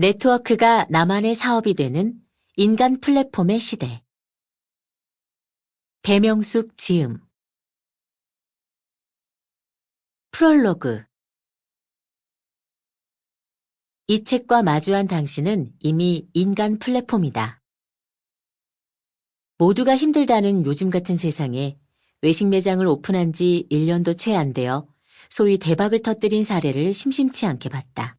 네트워크가 나만의 사업이 되는 인간 플랫폼의 시대. 배명숙 지음. 프롤로그. 이 책과 마주한 당신은 이미 인간 플랫폼이다. 모두가 힘들다는 요즘 같은 세상에 외식 매장을 오픈한 지 1년도 채 안 되어 소위 대박을 터뜨린 사례를 심심치 않게 봤다.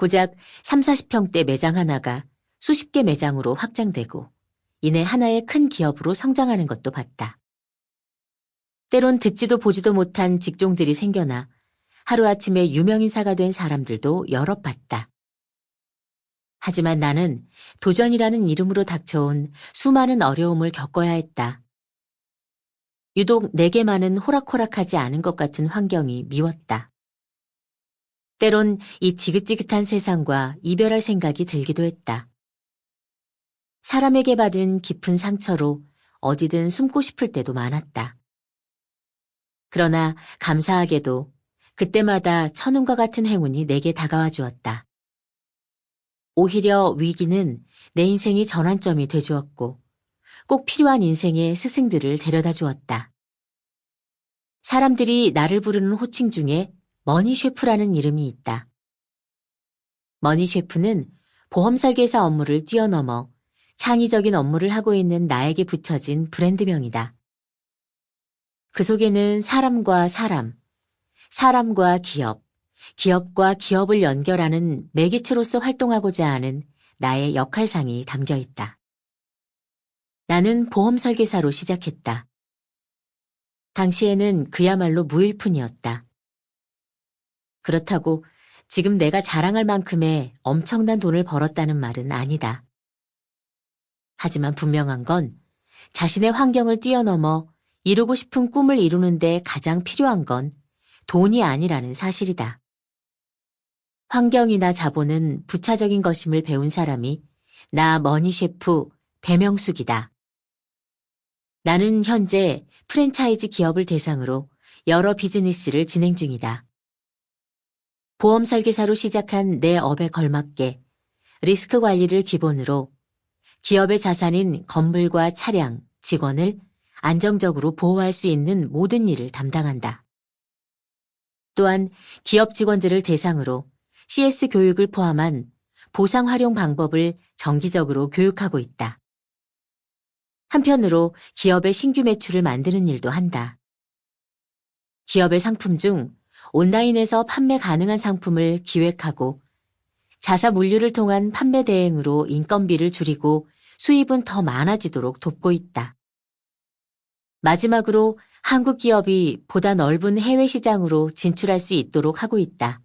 고작 3, 40평대 매장 하나가 수십 개 매장으로 확장되고 이내 하나의 큰 기업으로 성장하는 것도 봤다. 때론 듣지도 보지도 못한 직종들이 생겨나 하루아침에 유명인사가 된 사람들도 여럿 봤다. 하지만 나는 도전이라는 이름으로 닥쳐온 수많은 어려움을 겪어야 했다. 유독 내게만은 호락호락하지 않은 것 같은 환경이 미웠다. 때론 이 지긋지긋한 세상과 이별할 생각이 들기도 했다. 사람에게 받은 깊은 상처로 어디든 숨고 싶을 때도 많았다. 그러나 감사하게도 그때마다 천운과 같은 행운이 내게 다가와 주었다. 오히려 위기는 내 인생의 전환점이 되주었고 꼭 필요한 인생의 스승들을 데려다 주었다. 사람들이 나를 부르는 호칭 중에 머니 셰프라는 이름이 있다. 머니 셰프는 보험 설계사 업무를 뛰어넘어 창의적인 업무를 하고 있는 나에게 붙여진 브랜드명이다. 그 속에는 사람과 사람, 사람과 기업, 기업과 기업을 연결하는 매개체로서 활동하고자 하는 나의 역할상이 담겨 있다. 나는 보험 설계사로 시작했다. 당시에는 그야말로 무일푼이었다. 그렇다고 지금 내가 자랑할 만큼의 엄청난 돈을 벌었다는 말은 아니다. 하지만 분명한 건 자신의 환경을 뛰어넘어 이루고 싶은 꿈을 이루는데 가장 필요한 건 돈이 아니라는 사실이다. 환경이나 자본은 부차적인 것임을 배운 사람이 나 머니 셰프 배명숙이다. 나는 현재 프랜차이즈 기업을 대상으로 여러 비즈니스를 진행 중이다. 보험 설계사로 시작한 내 업에 걸맞게 리스크 관리를 기본으로 기업의 자산인 건물과 차량, 직원을 안정적으로 보호할 수 있는 모든 일을 담당한다. 또한 기업 직원들을 대상으로 CS 교육을 포함한 보상 활용 방법을 정기적으로 교육하고 있다. 한편으로 기업의 신규 매출을 만드는 일도 한다. 기업의 상품 중 온라인에서 판매 가능한 상품을 기획하고 자사 물류를 통한 판매 대행으로 인건비를 줄이고 수입은 더 많아지도록 돕고 있다. 마지막으로 한국 기업이 보다 넓은 해외 시장으로 진출할 수 있도록 하고 있다.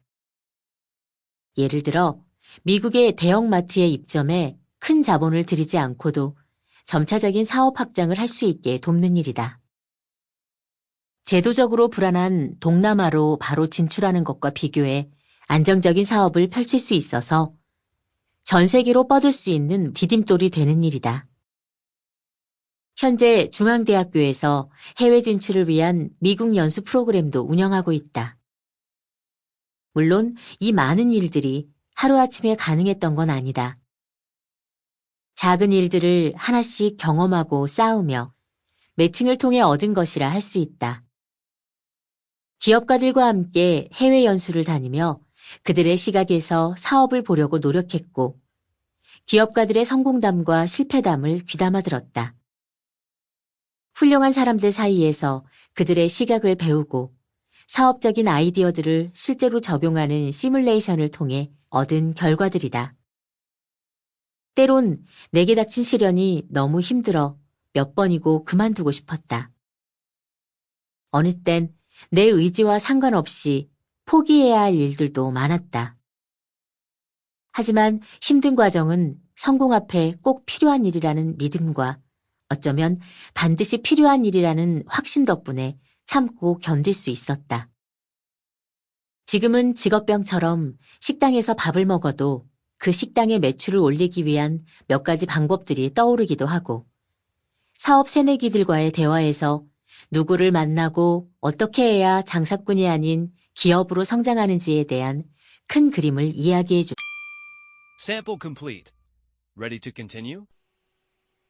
예를 들어 미국의 대형 마트에 입점해 큰 자본을 들이지 않고도 점차적인 사업 확장을 할 수 있게 돕는 일이다. 제도적으로 불안한 동남아로 바로 진출하는 것과 비교해 안정적인 사업을 펼칠 수 있어서 전 세계로 뻗을 수 있는 디딤돌이 되는 일이다. 현재 중앙대학교에서 해외 진출을 위한 미국 연수 프로그램도 운영하고 있다. 물론 이 많은 일들이 하루아침에 가능했던 건 아니다. 작은 일들을 하나씩 경험하고 쌓으며 매칭을 통해 얻은 것이라 할 수 있다. 기업가들과 함께 해외 연수를 다니며 그들의 시각에서 사업을 보려고 노력했고 기업가들의 성공담과 실패담을 귀담아 들었다. 훌륭한 사람들 사이에서 그들의 시각을 배우고 사업적인 아이디어들을 실제로 적용하는 시뮬레이션을 통해 얻은 결과들이다. 때론 내게 닥친 시련이 너무 힘들어 몇 번이고 그만두고 싶었다. 어느 땐 내 의지와 상관없이 포기해야 할 일들도 많았다. 하지만 힘든 과정은 성공 앞에 꼭 필요한 일이라는 믿음과 어쩌면 반드시 필요한 일이라는 확신 덕분에 참고 견딜 수 있었다. 지금은 직업병처럼 식당에서 밥을 먹어도 그 식당의 매출을 올리기 위한 몇 가지 방법들이 떠오르기도 하고 사업 새내기들과의 대화에서 누구를 만나고 어떻게 해야 장사꾼이 아닌 기업으로 성장하는지에 대한 큰 그림을 이야기해 주. Sample complete. Ready to continue?